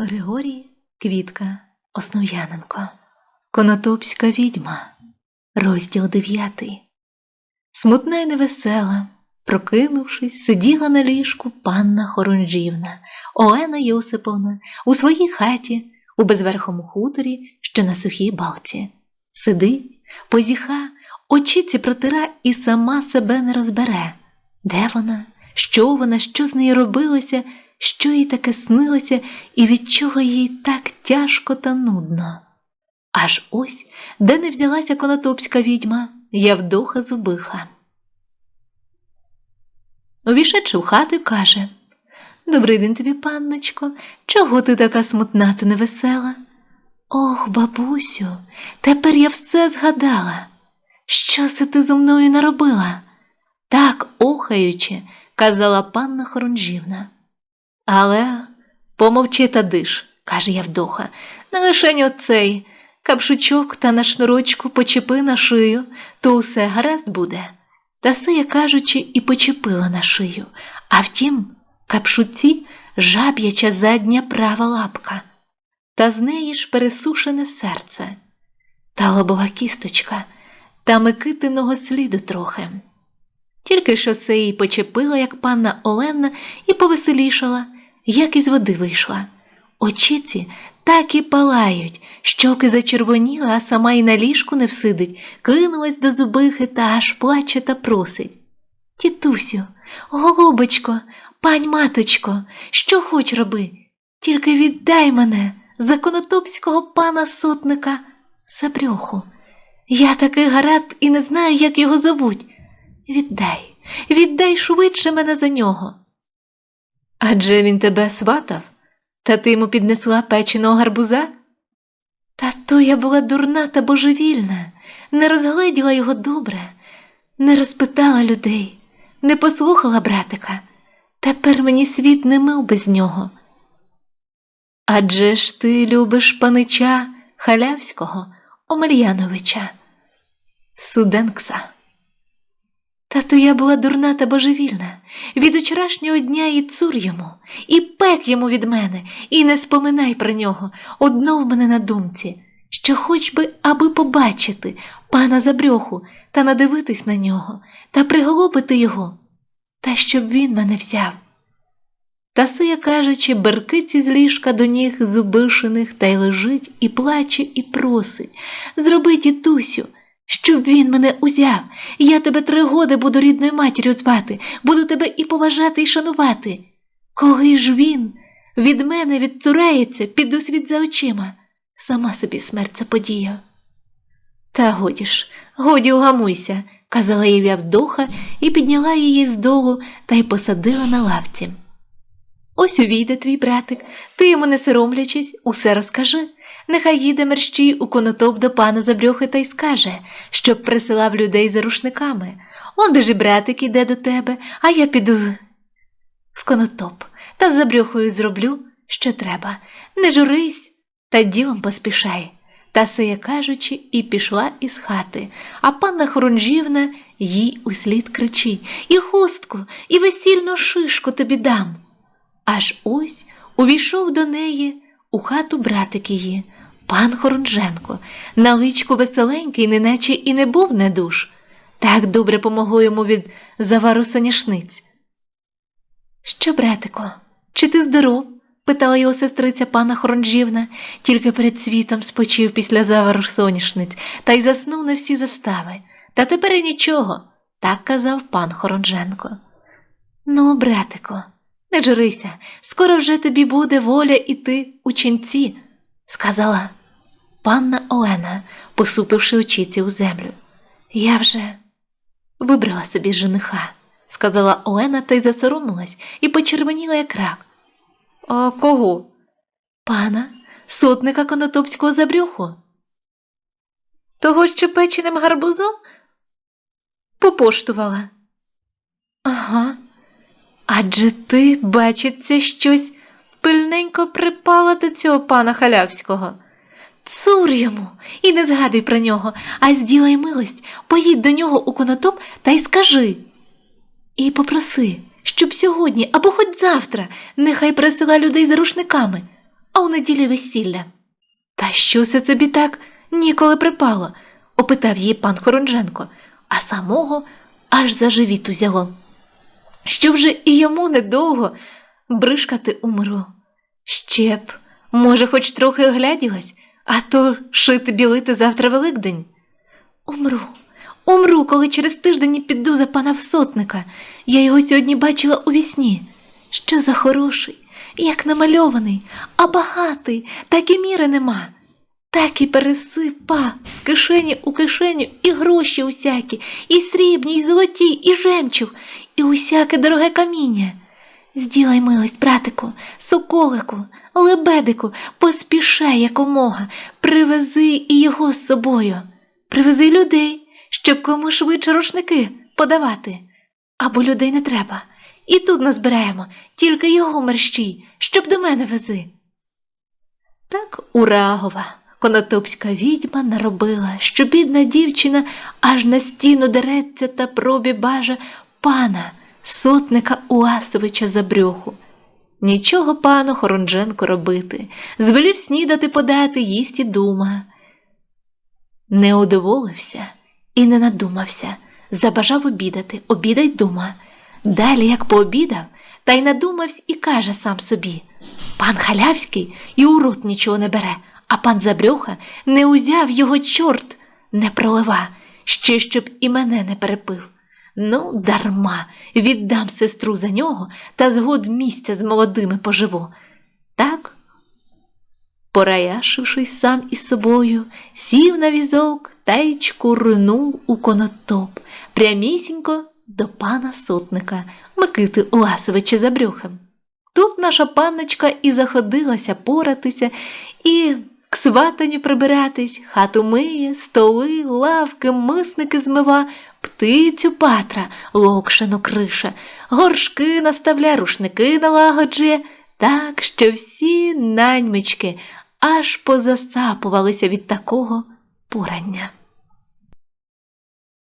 Григорій Квітка Основ'яненко. Конотопська відьма. Розділ дев'ятий. Смутна й невесела, прокинувшись, сиділа на ліжку панна Хорунжівна, Олена Йосиповна у своїй хаті у безверхому хуторі, що на сухій балці. Сидить, позіха, очіці протира і сама себе не розбере. Де вона, що вона, що з нею робилося, що їй таке снилося і від чого їй так тяжко та нудно. Аж ось, де не взялася конотопська відьма, Явдоха Зубиха. Увійшедши в хату, й каже Добрий день тобі, панночко, чого ти така смутна та невесела? Ох, бабусю, тепер я все згадала. Що це ти зо мною наробила? Так, охаючи, казала панна Хорунжівна. Але помовчи та диш, каже Явдоха, не лишень оцей. Капшучок та на шнурочку почепи на шию, то усе гаразд буде. Та сия кажучи, і почепила на шию, а втім, капшуці жаб'яча задня права лапка, та з неї ж пересушене серце, та лобова кісточка, та Микитиного сліду трохи. Тільки що се їй почепила, як панна Олена, і повеселішала, як із води вийшла. Очіці так і палають, щоки зачервоніла, а сама й на ліжку не всидить, кинулась до зубихи та аж плаче та просить. Тітусю, голубочко, пань маточко, що хоч роби, тільки віддай мене за конотопського пана сотника за брюху. Я такий гарат і не знаю, як його зовуть. Віддай, віддай швидше мене за нього. Адже він тебе сватав, та ти йому піднесла печеного гарбуза? Та то я була дурна та божевільна, не розгледіла його добре, не розпитала людей, не послухала братика. Тепер мені світ не мив без нього. Адже ж ти любиш панича Халявського Омельяновича, Суденкса. Та то я була дурна та божевільна, від учорашнього дня і цур йому, і пек йому від мене, і не споминай про нього, одно в мене на думці, що хоч би, аби побачити пана Забрьоху та надивитись на нього, та приголубити його, та щоб він мене взяв. Та сия кажучи, беркиці з ліжка до ніг зубишених та й лежить, і плаче, і просить. Зроби, тітусю, щоб він мене узяв. Я тебе три годи буду рідною матір'ю звати, буду тебе і поважати, і шанувати. Коли ж він від мене відцурається, піду світ за очима, сама собі смерть заподія. Та годі ж, годі угамуйся, казала їй Явдоха і підняла її з долу та й посадила на лавці. Ось увійде твій братик, ти йому не соромлячись, усе розкажи. Нехай їде мерщій у конотоп до пана Забрьохи та й скаже, щоб присилав людей за рушниками. Он де ж і братик іде до тебе, а я піду в конотоп та з Забрьохою зроблю, що треба. Не журись, та ділом поспішай. Та сея кажучи, і пішла із хати, а панна Хорунжівна їй услід кричить І хустку, і весільну шишку тобі дам. Аж ось увійшов до неї у хату братик її, пан Хорунженко, на личку веселенький, неначе і не був недуж. Так добре помогло йому від завару соняшниць. Що, братико, чи ти здоров? питала його сестриця пана Хорунжівна, тільки перед світом спочив після завару соняшниць та й заснув на всі застави. Та тепер і нічого, так казав пан Хорунженко. Ну, братико, не журися, скоро вже тобі буде воля іти у ченці, сказала панна Олена, посупивши очіці у землю. Я вже вибрала собі жениха, сказала Олена та й засоромилась і почервоніла як рак. А кого? Пана, сотника конотопського забрюху. Того, що печеним гарбузом попоштувала. Ага. Адже ти, бачиться, щось пильненько припала до цього пана халявського. Цур йому, і не згадуй про нього, а зділай милость, поїдь до нього у конотоп та й скажи. І попроси, щоб сьогодні або хоч завтра нехай присила людей за рушниками. а у неділі весілля. Та що це тобі так ніколи припало? опитав її пан Хорунженко, а самого аж за живіт узяло. Щоб же і йому недовго бришкати умру. Ще б, може, хоч трохи огляділась, а то шити білити завтра Великдень. Умру, умру, коли через тиждень піду за пана всотника. Я його сьогодні бачила у вісні. Що за хороший, як намальований, а багатий, так і міри нема. Так і пересипа з кишені у кишеню і гроші усякі, і срібні, і золоті, і жемчуг, і усяке дороге каміння. Зділай милость, братику, соколику, лебедику, поспішай якомога, привези і його з собою. Привези людей, щоб кому швидше рушники подавати. Або людей не треба. І тут назбираємо, тільки його мерщій, щоб до мене вези. Так урагова, конотопська відьма наробила, що бідна дівчина аж на стіну дереться та пробі бажа пана, сотника Уасовича за брюху. Нічого пану Хоронженко робити, звелів снідати подати, їсть і дума. Не удоволився і не надумався, забажав обідати, обідай дума. Далі, як пообідав, та й надумався і каже сам собі Пан халявський і у рот нічого не бере, а пан Забрюха не узяв його чорт, не пролива, ще щоб і мене не перепив. Ну, дарма, віддам сестру за нього та згод місця з молодими поживу. Так, пораяшившись сам із собою, сів на візок та й чкурнув у конотоп прямісінько до пана сотника Микити Уласовича за брюхом. Тут наша панночка і заходилася поратися, і к сватанню прибиратись, хату миє, столи, лавки, мисники змива, птицю патра, локшину крише, горшки наставля, рушники налагоджує, так що всі наймички аж позасапувалися від такого порання.